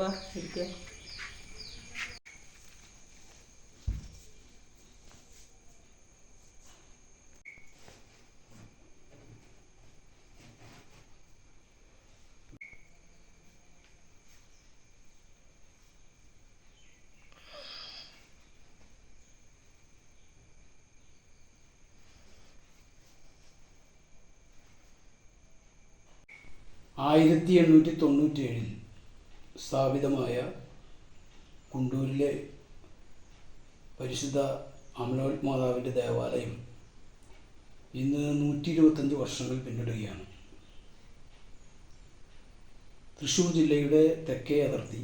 വാ ഇരിക്കുക ആയിരത്തി എണ്ണൂറ്റി തൊണ്ണൂറ്റേഴിൽ സ്ഥാപിതമായ കുണ്ടൂരിലെ പരിശുദ്ധ അമലോത്മാതാവിന്റെ ദേവാലയം ഇന്ന് നൂറ്റി ഇരുപത്തഞ്ച് വർഷങ്ങൾ പിന്നിടുകയാണ്. തൃശ്ശൂർ ജില്ലയുടെ തെക്കേ അതിർത്തി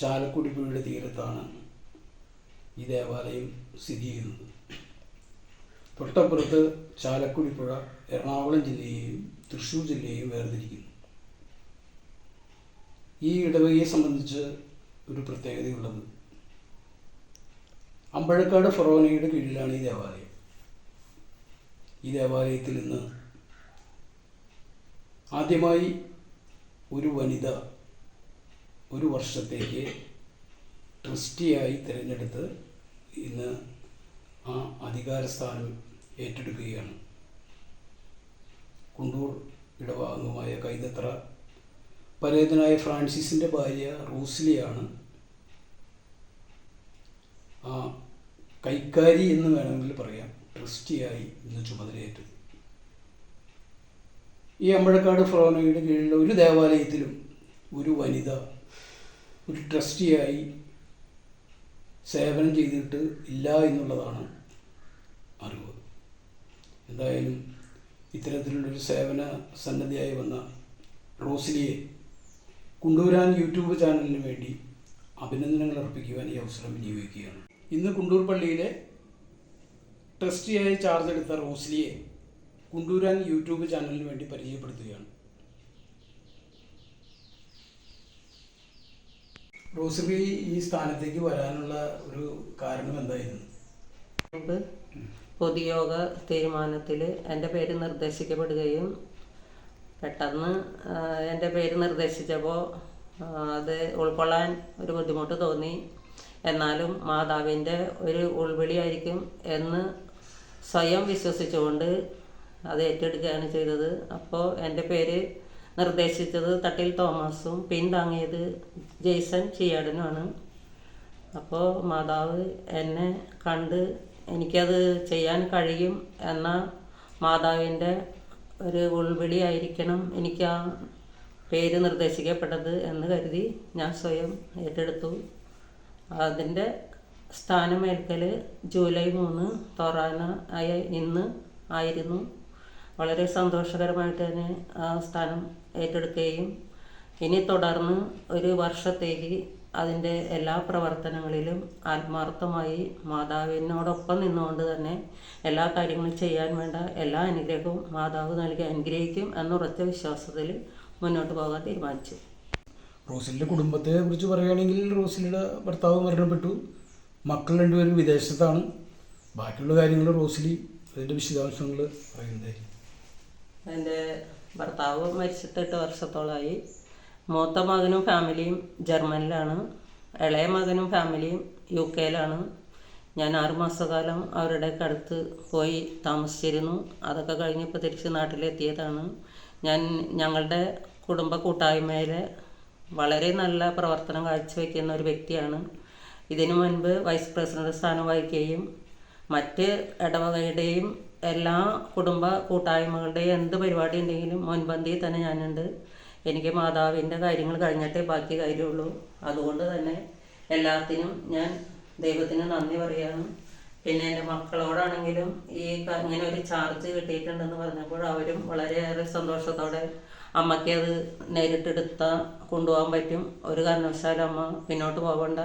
ചാലക്കുടി പുഴയുടെ തീരത്താണ് ഈ ദേവാലയം സ്ഥിതി ചെയ്യുന്നത്. തൊട്ടപ്പുറത്ത് ചാലക്കുടി പുഴ എറണാകുളം ജില്ലയെയും തൃശ്ശൂർ ജില്ലയെയും വേർതിരിക്കുന്നു. ഈ ഇടവകയെ സംബന്ധിച്ച് ഒരു പ്രത്യേകതയുള്ളത്. അമ്പഴക്കാട് ഫൊറോനയുടെ കീഴിലാണ് ഈ ദേവാലയം. ഈ ദേവാലയത്തിൽ നിന്ന് ആദ്യമായി ഒരു വനിത ഒരു വർഷത്തേക്ക് ട്രസ്റ്റിയായി തിരഞ്ഞെടുത്ത് ഇന്ന് ആ അധികാരസ്ഥാനം ഏറ്റെടുക്കുകയാണ്. കുണ്ടൂർ ഇടവാംഗമായ കൈതത്ര പരേതനായ ഫ്രാൻസിസിന്റെ ഭാര്യ റൂസ്ലിയാണ്. ആ കൈക്കാരി എന്ന് വേണമെങ്കിൽ പറയാം. ട്രസ്റ്റിയായി ഇന്ന് ചുമതലയേറ്റത് ഈ അമ്പഴക്കാട് ഫ്ലോനയുടെ കീഴിലുള്ള ഒരു ദേവാലയത്തിലും ഒരു വനിത ഒരു ട്രസ്റ്റിയായി സേവനം ചെയ്തിട്ട് ഇല്ല എന്നുള്ളതാണ് അറിവ്. എന്തായാലും ഇത്തരത്തിലുള്ളൊരു സേവന സന്നദ്ധയായി വന്ന റോസിലിയെ കുണ്ടൂരാൻ യൂട്യൂബ് ചാനലിന് വേണ്ടി അഭിനന്ദനങ്ങൾ അർപ്പിക്കുവാൻ ഈ അവസരം വിനിയോഗിക്കുകയാണ്. ഇന്ന് കുണ്ടൂർ പള്ളിയിലെ ട്രസ്റ്റിയായി ചാർജ് എടുത്ത റോസ്ലിയെ കുണ്ടൂരാൻ യൂട്യൂബ് ചാനലിന് വേണ്ടി പരിചയപ്പെടുത്തുകയാണ്. റോസ്ലി ഈ സ്ഥാനത്തേക്ക് വരാനുള്ള ഒരു കാരണം എന്തായിരുന്നു? പൊതുയോഗ തീരുമാനത്തിൽ എന്റെ പേര് നിർദ്ദേശിക്കപ്പെടുകയും പെട്ടെന്ന് എന്റെ പേര് നിർദ്ദേശിച്ചപ്പോൾ അത് ഉൾക്കൊള്ളാൻ ഒരു ബുദ്ധിമുട്ട് തോന്നി. എന്നാലും മാതാവിന്റെ ഒരു ഉൾവിളിയായിരിക്കും എന്ന് സ്വയം വിശ്വസിച്ചുകൊണ്ട് അത് ഏറ്റെടുക്കുകയാണ് ചെയ്തത്. അപ്പോൾ എന്റെ പേര് നിർദ്ദേശിച്ചത് തട്ടിൽ തോമസും പിന്താങ്ങിയത് ജെയ്സൺ ചിയാടനുമാണ്. അപ്പോൾ മാതാവ് എന്നെ കണ്ട് എനിക്കത് ചെയ്യാൻ കഴിയും എന്ന മാതാവിന്റെ ഒരു ഉൾവിളിയായിരിക്കണം എനിക്ക് ആ പേര് നിർദ്ദേശിക്കപ്പെട്ടത് എന്ന് കരുതി ഞാൻ സ്വയം ഏറ്റെടുത്തു. അതിന്റെ സ്ഥാനമേൽക്കൽ ജൂലൈ മൂന്ന് തൊറാന ആയ ഇന്ന് ആയിരുന്നു. വളരെ സന്തോഷകരമായിട്ട് തന്നെ ആ സ്ഥാനം ഏറ്റെടുക്കുകയും ഇനി തുടർന്ന് ഒരു വർഷത്തേക്ക് അതിന്റെ എല്ലാ പ്രവർത്തനങ്ങളിലും ആത്മാർത്ഥമായി മാതാവിനോടൊപ്പം നിന്നുകൊണ്ട് തന്നെ എല്ലാ കാര്യങ്ങളും ചെയ്യാൻ വേണ്ട എല്ലാ അനുഗ്രഹവും മാതാവ് നൽകി അനുഗ്രഹിക്കും എന്നുറച്ച വിശ്വാസത്തിൽ മുന്നോട്ട് പോകാൻ തീരുമാനിച്ചു. റോസിലിന്റെ കുടുംബത്തെ കുറിച്ച് പറയുകയാണെങ്കിൽ റോസിലിയുടെ ഭർത്താവ് മരണപ്പെട്ടു. മക്കൾ രണ്ടുപേരും വിദേശത്താണ്. ബാക്കിയുള്ള കാര്യങ്ങൾ റോസിലി അതിന്റെ വിശദാംശങ്ങൾ പറയുന്നതായിരിക്കും. എന്റെ ഭർത്താവ് മരിച്ചിട്ട് എട്ട് വർഷത്തോളമായി. മൂത്ത മകനും ഫാമിലിയും ജർമ്മനിലാണ് ഇളയ മകനും ഫാമിലിയും യു കെയിലാണ് ഞാൻ ആറുമാസക്കാലം അവരുടെ അടുത്ത് പോയി താമസിച്ചിരുന്നു. അതൊക്കെ കഴിഞ്ഞപ്പോൾ തിരിച്ച് നാട്ടിലെത്തിയതാണ്. ഞാൻ ഞങ്ങളുടെ കുടുംബ കൂട്ടായ്മയിലെ വളരെ നല്ല പ്രവർത്തനം കാഴ്ചവെക്കുന്ന ഒരു വ്യക്തിയാണ്. ഇതിനു മുൻപ് വൈസ് പ്രസിഡന്റ് സ്ഥാനം വഹിക്കുകയും മറ്റ് ഇടവകയുടെയും എല്ലാ കുടുംബ കൂട്ടായ്മകളുടെയും എന്ത് പരിപാടി ഉണ്ടെങ്കിലും മുൻപന്തിയിൽ തന്നെ ഞാനുണ്ട്. എനിക്ക് മാതാവിന്റെ കാര്യങ്ങൾ കഴിഞ്ഞിട്ടേ ബാക്കി കാര്യമുള്ളൂ. അതുകൊണ്ട് തന്നെ എല്ലാത്തിനും ഞാൻ ദൈവത്തിന് നന്ദി പറയാണ്. പിന്നെ എന്റെ മക്കളോടാണെങ്കിലും ഈ ഇങ്ങനെ ഒരു ചാർജ് കിട്ടിയിട്ടുണ്ടെന്ന് പറഞ്ഞപ്പോൾ അവരും വളരെയേറെ സന്തോഷത്തോടെ അമ്മയ്ക്ക് അത് നേരിട്ടെടുത്ത കൊണ്ടുപോകാൻ പറ്റും. ഒരു കാരണവശാലും അമ്മ പിന്നോട്ട് പോകണ്ട.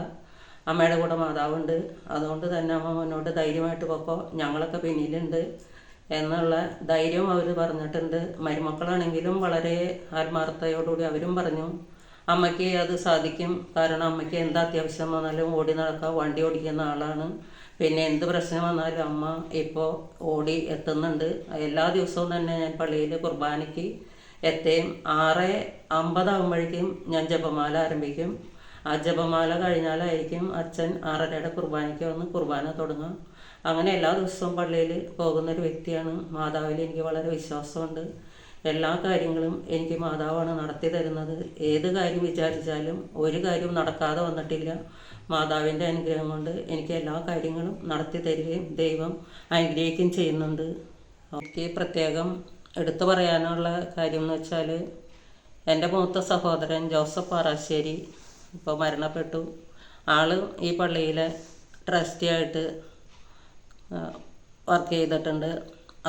അമ്മയുടെ കൂടെ മാതാവുണ്ട്. അതുകൊണ്ട് തന്നെ അമ്മ മുന്നോട്ട് ധൈര്യമായിട്ട് പൊക്കോ. ഞങ്ങളൊക്കെ പിന്നിലുണ്ട്. എന്നുള്ള ധൈര്യം അവർ പറഞ്ഞിട്ടുണ്ട്. മരുമക്കളാണെങ്കിലും വളരെ ആത്മാർത്ഥതയോടുകൂടി അവരും പറഞ്ഞു. അമ്മയ്ക്ക് അത് സാധിക്കും. കാരണം അമ്മയ്ക്ക് എന്ത് അത്യാവശ്യം വന്നാലും ഓടി നടക്കാം വണ്ടി ഓടിക്കുന്ന ആളാണ്. പിന്നെ എന്ത് പ്രശ്നം വന്നാലും അമ്മ ഇപ്പോൾ ഓടി എത്തുന്നുണ്ട്. എല്ലാ ദിവസവും തന്നെ ഞാൻ പള്ളിയിൽ കുർബാനയ്ക്ക് എത്തേം ആറ് അമ്പതാകുമ്പോഴേക്കും ഞാൻ ജപമാല ആരംഭിക്കും. ആ ജപമാല കഴിഞ്ഞാലായിരിക്കും അച്ഛൻ ആറരയുടെ കുർബാനയ്ക്ക് വന്ന് കുർബാന തുടങ്ങുക. അങ്ങനെ എല്ലാ ദിവസവും പള്ളിയിൽ പോകുന്ന ഒരു വ്യക്തിയാണ്. മാതാവിൽ എനിക്ക് വളരെ വിശ്വാസമുണ്ട്. എല്ലാ കാര്യങ്ങളും എനിക്ക് മാതാവാണ് നടത്തി തരുന്നത്. ഏത് കാര്യം വിചാരിച്ചാലും ഒരു കാര്യവും നടക്കാതെ വന്നിട്ടില്ല. മാതാവിന്റെ അനുഗ്രഹം കൊണ്ട് എനിക്ക് എല്ലാ കാര്യങ്ങളും നടത്തി തരികയും ദൈവം അനുഗ്രഹിക്കുകയും ചെയ്യുന്നുണ്ട്. എനിക്ക് പ്രത്യേകം എടുത്തു പറയാനുള്ള കാര്യം എന്ന് വെച്ചാൽ എന്റെ മൂത്ത സഹോദരൻ ജോസഫ് പാറാശ്ശേരി ഇപ്പോൾ മരണപ്പെട്ടു. ആൾ ഈ പള്ളിയിലെ ട്രസ്റ്റിയായിട്ട് വർക്ക് ചെയ്തിട്ടുണ്ട്.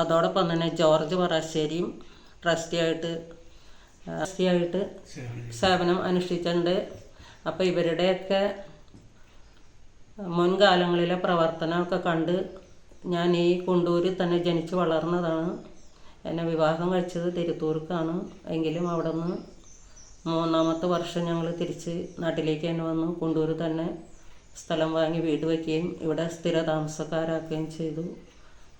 അതോടൊപ്പം തന്നെ ജോർജ് പറശ്ശേരിയും ട്രസ്റ്റി ആയിട്ട് ട്രസ്റ്റി ആയിട്ട് സേവനം അനുഷ്ഠിച്ചിട്ടുണ്ട്. അപ്പോൾ ഇവരുടെയൊക്കെ മുൻകാലങ്ങളിലെ പ്രവർത്തനമൊക്കെ കണ്ട് ഞാൻ ഈ കുണ്ടൂരിൽ തന്നെ ജനിച്ചു വളർന്നതാണ്. എന്നെ വിവാഹം കഴിച്ചത് തിരുത്തൂർക്കാണ്. എങ്കിലും അവിടെ നിന്ന് മൂന്നാമത്തെ വർഷം ഞങ്ങൾ തിരിച്ച് നാട്ടിലേക്ക് തന്നെ വന്നു. കുണ്ടൂർ തന്നെ സ്ഥലം വാങ്ങി വീട് വയ്ക്കുകയും ഇവിടെ സ്ഥിര താമസക്കാരാക്കുകയും ചെയ്തു.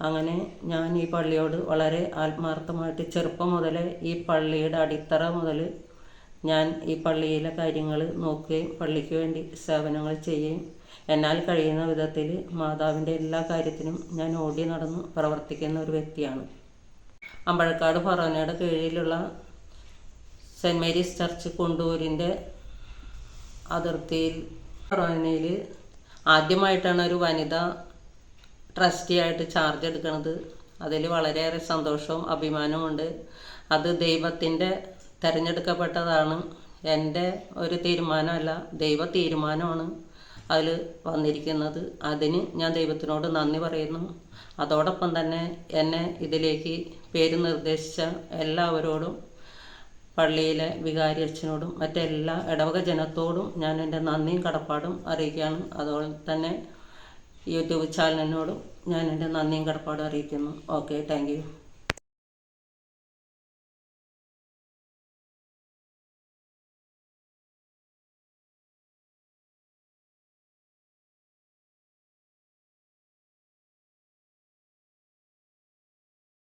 അങ്ങനെ ഞാൻ ഈ പള്ളിയോട് വളരെ ആത്മാർത്ഥമായിട്ട് ചെറുപ്പം മുതലേ ഈ പള്ളിയുടെ അടിത്തറ മുതൽ ഞാൻ ഈ പള്ളിയിലെ കാര്യങ്ങൾ നോക്കുകയും പള്ളിക്ക് വേണ്ടി സേവനങ്ങൾ ചെയ്യുകയും എന്നാൽ കഴിയുന്ന വിധത്തിൽ മാതാവിന്റെ എല്ലാ കാര്യത്തിനും ഞാൻ ഓടി നടന്ന് പ്രവർത്തിക്കുന്ന ഒരു വ്യക്തിയാണ്. അമ്പഴക്കാട് ഫറോനയുടെ കീഴിലുള്ള സെന്റ് മേരീസ് ചർച്ച് കൊണ്ടൂരിന്റെ അതിർത്തിയിൽ ഫറോനയിൽ ആദ്യമായിട്ടാണ് ഒരു വനിത ട്രസ്റ്റി ആയിട്ട് ചാർജ് എടുക്കുന്നത് അതിൽ വളരെയേറെ സന്തോഷവും അഭിമാനവുമുണ്ട് അത് ദൈവത്തിന്റെ തിരഞ്ഞെടുക്കപ്പെട്ടതാണ്. എന്റെ ഒരു തീരുമാനമല്ല ദൈവ തീരുമാനമാണ് അതിൽ വന്നിരിക്കുന്നത്. അതിന് ഞാൻ ദൈവത്തിനോട് നന്ദി പറയുന്നു. അതോടൊപ്പം തന്നെ എന്നെ ഇതിലേക്ക് പേര് നിർദ്ദേശിച്ച എല്ലാവരോടും പള്ളിയിലെ വികാരി അച്ഛനോടും മറ്റെല്ലാ ഇടവക ജനത്തോടും ഞാൻ എന്റെ നന്ദിയും കടപ്പാടും അറിയിക്കുകയാണ്. അതുപോലെ തന്നെ യൂട്യൂബ് ചാനലിനോടും ഞാൻ എന്റെ നന്ദിയും കടപ്പാടും അറിയിക്കുന്നു. Okay thank